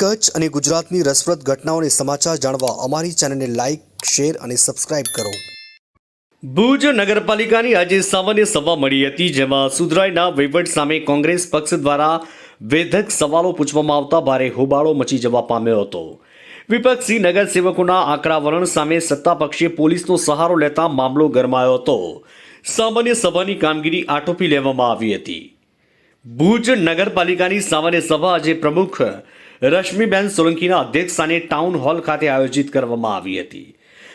કચ્છ અને ગુજરાતની રસપ્રદ ઘટનાઓને સમાચાર જાણવા અમારી ચેનલને લાઇક શેર અને સબસ્ક્રાઇબ કરો. ભુજ નગરપાલિકાની આજે સામાન્ય સભા મળી હતી, જેમાં સુધરાઈના વહીવટ સામે કોંગ્રેસ પક્ષ દ્વારા વેધક સવાલો પૂછવામાં આવતા ભારે હોબાળો મચી જવા પામ્યો હતો. વિપક્ષી નગરસેવકોના આકરા વલણ સામે સત્તા પક્ષે પોલીસનો સહારો લેતા મામલો ગરમાયો હતો. સામાન્ય સભાની કામગીરી આટોપી લેવામાં આવી હતી. ભુજ નગરપાલિકાની સામાન્ય સભા આજે પ્રમુખ રશ્મિબેન સોલંકીના અધ્યક્ષસ્થાને ટાઉન હોલ ખાતે આયોજિત કરવામાં આવી હતી.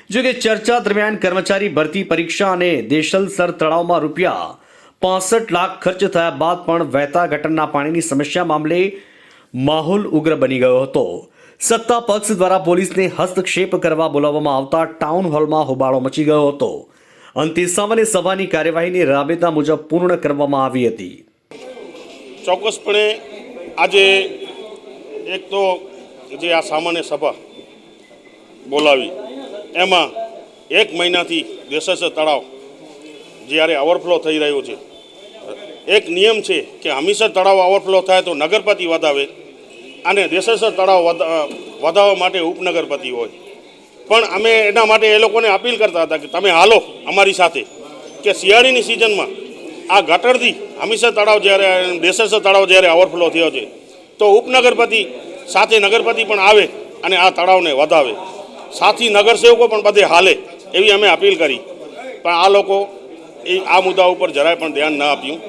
જો કે ચર્ચા દરમિયાન કર્મચારી ભરતી પરીક્ષા અને દેશલસર તળાવમાં રૂપિયા પાસઠ લાખ ખર્ચ થયા બાદ પણ વહેતા ગટરના પાણીની સમસ્યા મામલે માહોલ ઉગ્ર બની ગયો હતો. સત્તા પક્ષ દ્વારા પોલીસને હસ્તક્ષેપ કરવા બોલાવવામાં આવતા ટાઉન હોલમાં હોબાળો મચી ગયો હતો. અંતે સામાન્ય સભાની કાર્યવાહીની રાબેતા મુજબ પૂર્ણ કરવામાં આવી હતી. ચોક્કસપણે આજે એક તો જે આ સામાન્ય સભા બોલાવી, એમાં એક મહિનાથી દેશસ્થ તળાવ જ્યારે ઓવરફ્લો થઈ રહ્યો છે. એક નિયમ છે કે હમીસર તળાવ ઓવરફ્લો થાય તો નગરપતિ વધાવે અને દેશસર તળાવ વધાવવા માટે ઉપનગરપતિ હોય. પણ અમે એના માટે એ લોકોને અપીલ કરતા હતા કે તમે હાલો અમારી સાથે કે શિયાળીની સિઝનમાં આ ગટરથી હમીસર તળાવ જ્યારે દેશસર તળાવ જ્યારે ઓવરફ્લો થયો છે તો ઉપનગરપતિ સાથે નગરપતિ પણ આવે અને આ તળાવને વધાવે. સાથી નગરસેવકો પણ બધે હાલે એવી અમે અપીલ કરી. પણ આ લોકો એ આ મુદ્દા ઉપર જરાય પણ ધ્યાન ન આપ્યું.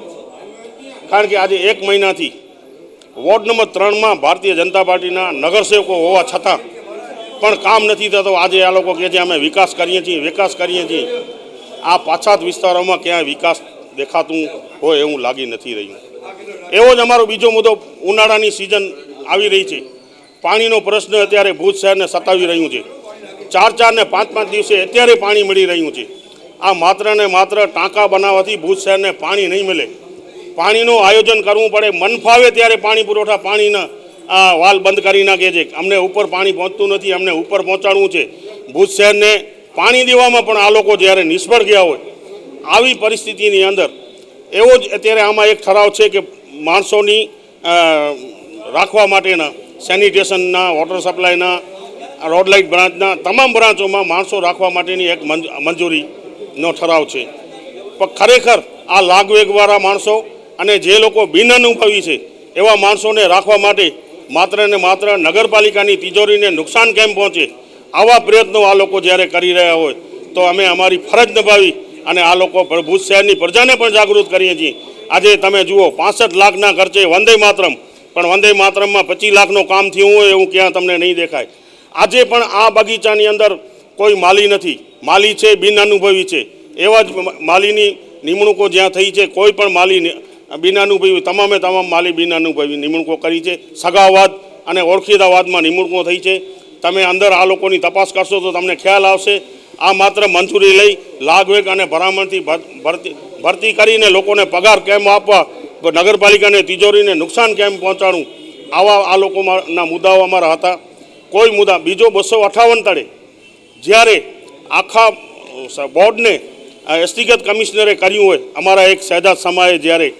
કારણ કે આજે એક મહિનાથી વોર્ડ નંબર ત્રણમાં ભારતીય જનતા પાર્ટીના નગરસેવકો હોવા છતાં પણ કામ નથી થતો. આજે આ લોકો કહે છે અમે વિકાસ કરીએ છીએ, વિકાસ કરીએ છીએ. આ પાછાત વિસ્તારોમાં ક્યાંય વિકાસ દેખાતું હોય એવું લાગી નથી રહ્યું. એવો જ અમારો બીજો મુદ્દો ઉનાળાની સિઝન આવી રહી છે. પાણીનો પ્રશ્ન અત્યારે ભુજ શહેરને સતાવી રહ્યું છે. ચાર ચાર ને પાંચ પાંચ દિવસે અત્યારે પાણી મળી રહ્યું છે. આ માત્ર ને માત્ર ટાંકા બનાવવાથી ભુજ શહેરને પાણી નહીં મળે. પાણીનું આયોજન કરવું પડે. મન ફાવે ત્યારે પાણી પુરવઠા પાણીના, આ વાલ બંધ કરી નાખે છે. અમને ઉપર પાણી પહોંચતું નથી, અમને ઉપર પહોંચાડવું છે. ભુજ શહેરને પાણી દેવામાં પણ આ લોકો જ્યારે નિષ્ફળ ગયા હોય, આવી પરિસ્થિતિની અંદર એવો જ અત્યારે આમાં એક ઠરાવ છે કે માણસોની રાખવા માટેના, સેનિટેશનના, વોટર સપ્લાયના, રોડ લાઇટ બ્રાન્ચના તમામ બ્રાન્ચોમાં માણસો રાખવા માટેની એક મંજ- મંજૂરીનો ઠરાવ છે. પણ ખરેખર આ લાગવેગવાળા માણસો અને જે લોકો બિનઅનુભવી છે, એવા માણસોને રાખવા માટે માત્ર ને માત્ર નગરપાલિકાની તિજોરીને નુકસાન કેમ પહોંચે? આવા પ્રયત્નો આ લોકો જ્યારે કરી રહ્યા હોય, તો અમે અમારી ફરજ નિભાવી અને આ લોકો ભુજ શહેરની પ્રજાને પણ જાગૃત કરીએ છીએ. આજે તમે જુઓ, પાસઠ લાખના ખર્ચે વંદે માતરમ. પણ વંદે માતરમમાં પચીસ લાખનું કામ થયું હોય એવું ક્યાં તમને નહીં દેખાય. આજે પણ આ બગીચાની અંદર કોઈ માલી નથી. માલી છે, બિન અનુભવી છે. એવા જ માલીની નિમણૂકો જ્યાં થઈ છે, કોઈ પણ માલી બિન અનુભવી, તમામે તમામ માલી બિન અનુભવી નિમણૂકો કરી છે. સગાવાદ અને ઓળખીતાવાદમાં નિમણૂકો થઈ છે. તમે અંદર આ લોકોની તપાસ કરશો તો તમને ખ્યાલ આવશે. આ માત્ર મંજૂરી લઈ લાગવેગ અને ભરામણથી ભરતી ભરતી કરીને લોકોને પગાર કેમ આપવા નગરપાલિકાને તિજોરીને નુકસાન કેમ પહોંચાડવું? આવા આ લોકોના મુદ્દાઓ અમારા હતા. કોઈ મુદ્દા બીજો બસો અઠાવન તળે જ્યારે આખા બોર્ડને અ, કમિશનરે કર્યું હોય અમારા એક સહેજાદ સમાએ જ્યારે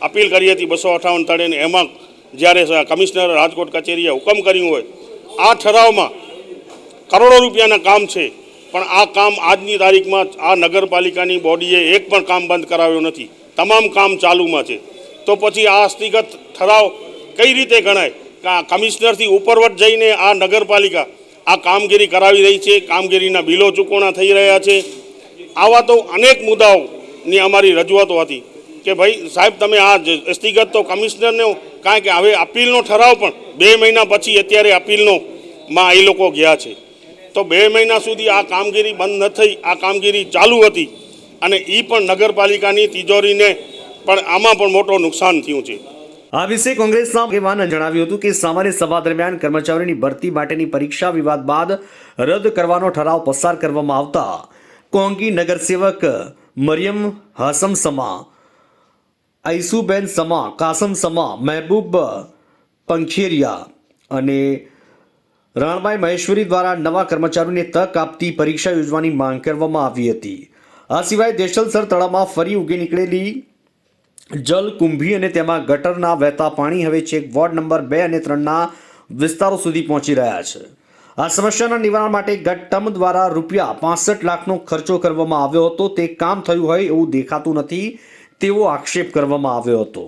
અપીલ કરી હતી બસો અઠાવન તળેને એમાં જ્યારે કમિશનર રાજકોટ કચેરીએ હુકમ કર્યું હોય આ ઠરાવમાં કરોડો રૂપિયાના કામ છે, પણ આ કામ આજની તારીખમાં આ નગરપાલિકાની બોડીએ એક પણ કામ બંધ કરાવ્યો નથી. તમામ કામ ચાલુમાં છે. તો પછી આ હસ્તિગત ઠરાવ કઈ રીતે ગણાય? કે આ કમિશનરથી ઉપરવટ જઈને આ નગરપાલિકા આ કામગીરી કરાવી રહી છે, કામગીરીના બિલો ચૂકવણા થઈ રહ્યા છે. આવા તો અનેક મુદ્દાઓની અમારી રજૂઆતો હતી કે ભાઈ સાહેબ, તમે આ જ તો કમિશનરને કારણ કે હવે અપીલનો ઠરાવ પણ બે મહિના પછી અત્યારે અપીલનો માં એ લોકો ગયા છે. તો બે મહિના સુધી આ કામગીરી બંધ ન થઈ, આ કામગીરી ચાલુ હતી અને એ પણ નગરપાલિકાની તિજોરીને પણ આમાં પણ મોટો નુકસાન થયું છે. આ વિશે કોંગ્રેસના આગેવાને જણાવ્યું હતું કે સામાન્ય સભા દરમિયાન કર્મચારીઓની ભરતી માટેની પરીક્ષા વિવાદ બાદ રદ કરવાનો ઠરાવ પસાર કરવામાં આવતા કોંગી નગરસેવક મરિયમ હાસમ સમા આઈસુબેન સમા, કાસમ સમા, મહેબૂબ પંખેરિયા અને રાણબાઈ મહેશ્વરી દ્વારા નવા કર્મચારીઓને તક આપતી પરીક્ષા યોજવાની માંગ કરવામાં આવી હતી. આ સિવાય દેશલસર તળાવમાં ફરી ઉગી નીકળેલી જલકુંભી અને તેમાં ગટરના વહેતા પાણી હવે છેક વોર્ડ નંબર બે અને ત્રણના વિસ્તારો સુધી પહોંચી રહ્યા છે. આ સમસ્યાના નિવારણ માટે ગટમ દ્વારા રૂપિયા પાસઠ લાખનો ખર્ચો કરવામાં આવ્યો હતો. તે કામ થયું હોય એવું દેખાતું નથી. તેવો આક્ષેપ કરવામાં આવ્યો હતો.